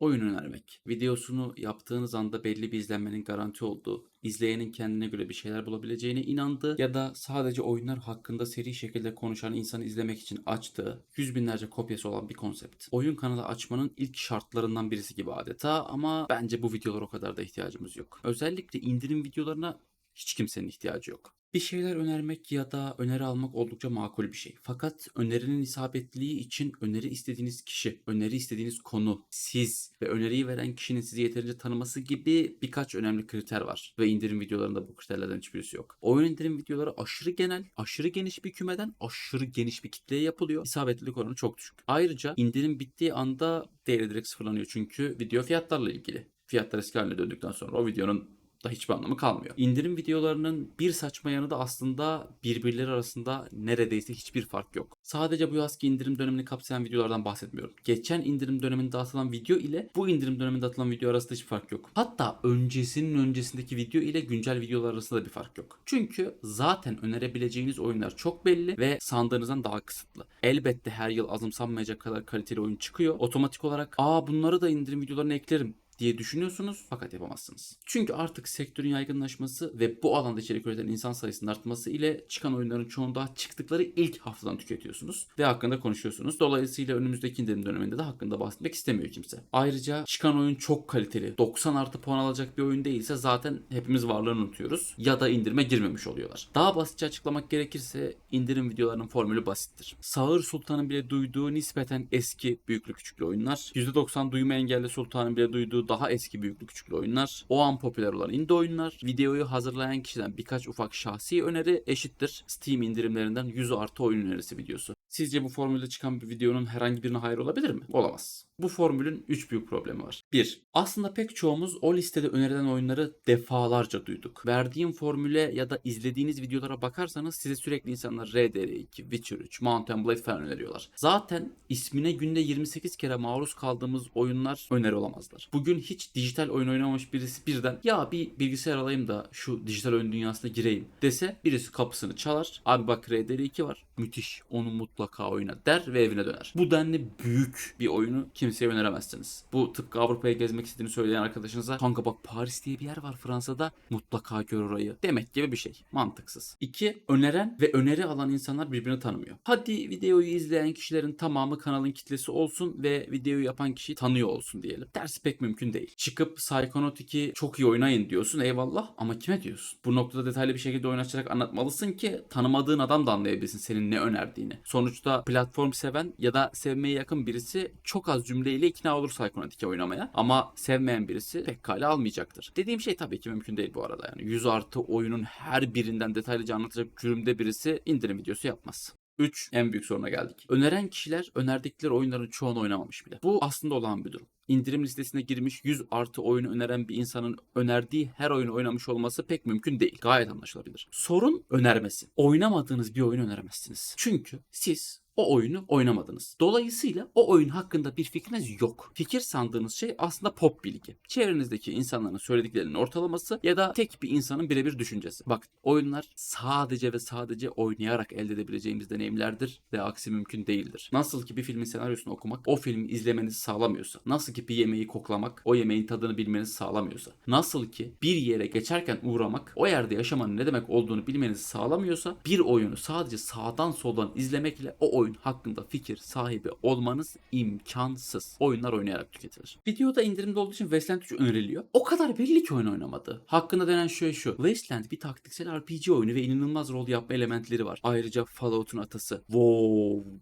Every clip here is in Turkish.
Oyun önermek. Videosunu yaptığınız anda belli bir izlenmenin garanti olduğu, izleyenin kendine göre bir şeyler bulabileceğine inandığı ya da sadece oyunlar hakkında seri şekilde konuşan insanı izlemek için açtığı yüz binlerce kopyası olan bir konsept. Oyun kanalı açmanın ilk şartlarından birisi gibi adeta ama bence bu videolar o kadar da ihtiyacımız yok. Özellikle indirim videolarına hiç kimsenin ihtiyacı yok. Bir şeyler önermek ya da öneri almak oldukça makul bir şey. Fakat önerinin isabetliliği için öneri istediğiniz kişi, öneri istediğiniz konu, siz ve öneriyi veren kişinin sizi yeterince tanıması gibi birkaç önemli kriter var. Ve indirim videolarında bu kriterlerden hiçbirisi yok. Oyun indirim videoları aşırı genel, aşırı geniş bir kümeden aşırı geniş bir kitleye yapılıyor. İsabetlilik oranı çok düşük. Ayrıca indirim bittiği anda değeri direkt sıfırlanıyor çünkü video fiyatlarla ilgili. Fiyatlar eski haline döndükten sonra o videonun da hiçbir anlamı kalmıyor. İndirim videolarının bir saçma yanı da aslında birbirleri arasında neredeyse hiçbir fark yok. Sadece bu yazki indirim dönemini kapsayan videolardan bahsetmiyorum. Geçen indirim döneminde atılan video ile bu indirim döneminde atılan video arasında hiçbir fark yok. Hatta öncesinin öncesindeki video ile güncel videolar arasında bir fark yok. Çünkü zaten önerebileceğiniz oyunlar çok belli ve sandığınızdan daha kısıtlı. Elbette her yıl azımsanmayacak kadar kaliteli oyun çıkıyor. Otomatik olarak aa bunları da indirim videolarına eklerim diye düşünüyorsunuz fakat yapamazsınız. Çünkü artık sektörün yaygınlaşması ve bu alanda içerik üreten insan sayısının artması ile çıkan oyunların çoğunu daha çıktıkları ilk haftadan tüketiyorsunuz ve hakkında konuşuyorsunuz. Dolayısıyla önümüzdeki indirim döneminde de hakkında bahsetmek istemiyor kimse. Ayrıca çıkan oyun çok kaliteli. 90 artı puan alacak bir oyun değilse zaten hepimiz varlığını unutuyoruz. Ya da indirime girmemiş oluyorlar. Daha basitçe açıklamak gerekirse indirim videolarının formülü basittir. Sağır Sultan'ın bile duyduğu nispeten eski büyüklü küçüklü oyunlar. %90 duyma engelli Sultan'ın bile duyduğu daha eski büyüklü küçüklü oyunlar, o an popüler olan indie oyunlar, videoyu hazırlayan kişiden birkaç ufak şahsi öneri eşittir. Steam indirimlerinden 100 artı oyun önerisi videosu. Sizce bu formülde çıkan bir videonun herhangi birine hayır olabilir mi? Olamaz. Bu formülün 3 büyük problemi var. 1. Aslında pek çoğumuz o listede önerilen oyunları defalarca duyduk. Verdiğim formüle ya da izlediğiniz videolara bakarsanız size sürekli insanlar RDR2, Witcher 3, Mount and Blade falan öneriyorlar. Zaten ismine günde 28 kere maruz kaldığımız oyunlar öneri olamazlar. Bugün hiç dijital oyun oynamamış birisi birden ya bir bilgisayar alayım da şu dijital oyun dünyasına gireyim dese birisi kapısını çalar. Abi bak RDR2 var. Müthiş. Onu mutlaka oyna der ve evine döner. Bu denli büyük bir oyunu kimseye öneremezsiniz. Bu tıpkı Avrupa'ya gezmek istediğini söyleyen arkadaşınıza kanka bak Paris diye bir yer var Fransa'da mutlaka gör orayı demek gibi bir şey. Mantıksız. İki, öneren ve öneri alan insanlar birbirini tanımıyor. Hadi videoyu izleyen kişilerin tamamı kanalın kitlesi olsun ve videoyu yapan kişiyi tanıyor olsun diyelim. Tersi pek mümkün değil. Çıkıp Psychonautic'i çok iyi oynayın diyorsun eyvallah ama kime diyorsun? Bu noktada detaylı bir şekilde oynatarak anlatmalısın ki tanımadığın adam da anlayabilsin senin ne önerdiğini. Sonuçta platform seven ya da sevmeye yakın birisi çok az cümleyle ikna olur Psychonautic'i oynamaya ama sevmeyen birisi pek kale almayacaktır. Dediğim şey tabii ki mümkün değil bu arada yani. 100 artı oyunun her birinden detaylıca anlatacak cürümde birisi indirim videosu yapmaz. 3. En büyük soruna geldik. Öneren kişiler önerdikleri oyunların çoğunu oynamamış bile. Bu aslında olan bir durum. İndirim listesine girmiş 100 artı oyunu öneren bir insanın önerdiği her oyunu oynamış olması pek mümkün değil. Gayet anlaşılabilir. Sorun önermesi. Oynamadığınız bir oyunu öneremezsiniz. Çünkü siz o oyunu oynamadınız. Dolayısıyla o oyun hakkında bir fikriniz yok. Fikir sandığınız şey aslında pop bilgi. Çevrenizdeki insanların söylediklerinin ortalaması ya da tek bir insanın birebir düşüncesi. Bak oyunlar sadece ve sadece oynayarak elde edebileceğimiz deneyimlerdir ve aksi mümkün değildir. Nasıl ki bir filmin senaryosunu okumak o filmi izlemenizi sağlamıyorsa, nasıl ki bir yemeği koklamak o yemeğin tadını bilmenizi sağlamıyorsa, nasıl ki bir yere geçerken uğramak o yerde yaşamanın ne demek olduğunu bilmenizi sağlamıyorsa bir oyunu sadece sağdan soldan izlemekle o oyun hakkında fikir sahibi olmanız imkansız. Oyunlar oynayarak tüketilir. Videoda indirimde olduğu için Wasteland 3 öneriliyor. O kadar belli ki oyun oynamadı. Hakkında denen şey şu. Wasteland bir taktiksel RPG oyunu ve inanılmaz rol yapma elementleri var. Ayrıca Fallout'un atası. Wow.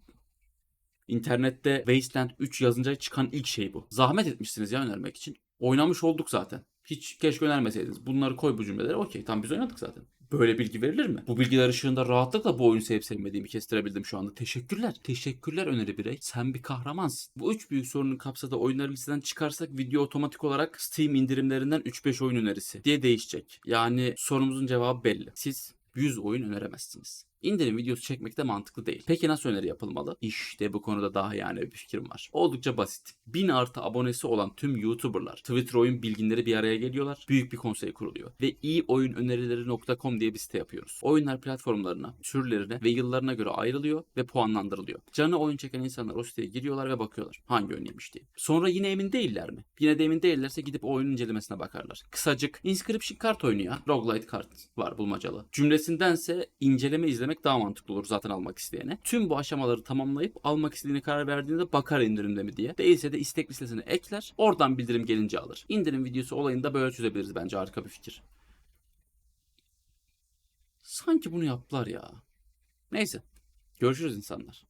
İnternette Wasteland 3 yazınca çıkan ilk şey bu. Zahmet etmişsiniz ya önermek için. Oynamış olduk zaten. Hiç keşke önermeseydiniz. Bunları koy bu cümlelere. Okey tamam biz oynadık zaten. Böyle bilgi verilir mi? Bu bilgiler ışığında rahatlıkla bu oyunu sevip sevmediğimi kestirebildim şu anda. Teşekkürler. Teşekkürler öneri birey. Sen bir kahramansın. Bu üç büyük sorunun kapsadığı oyunları listeden çıkarsak video otomatik olarak Steam indirimlerinden 3-5 oyun önerisi diye değişecek. Yani sorumuzun cevabı belli. Siz 100 oyun öneremezsiniz. İndirim videosu çekmek de mantıklı değil. Peki nasıl öneri yapılmalı? İşte bu konuda daha yani bir fikrim var. Oldukça basit. 1000 artı abonesi olan tüm YouTuber'lar Twitter oyun bilginleri bir araya geliyorlar. Büyük bir konsey kuruluyor. Ve iyioyunönerileri.com diye bir site yapıyoruz. Oyunlar platformlarına, türlerine ve yıllarına göre ayrılıyor ve puanlandırılıyor. Canı oyun çeken insanlar o siteye giriyorlar ve bakıyorlar hangi yemiş diye. Sonra yine emin değiller mi? Yine de emin değillerse gidip oyunun incelemesine bakarlar. Kısacık Inscription kart oyunu ya. Roguelite kart var bulmacalı. Cümlesindense inceleme izlemek daha mantıklı olur zaten almak isteyene. Tüm bu aşamaları tamamlayıp almak istediğine karar verdiğinde bakar indirimde mi diye. Değilse de istek listesine ekler. Oradan bildirim gelince alır. İndirim videosu olayını da böyle çözebiliriz bence. Harika bir fikir. Sanki bunu yaptılar ya. Neyse. Görüşürüz insanlar.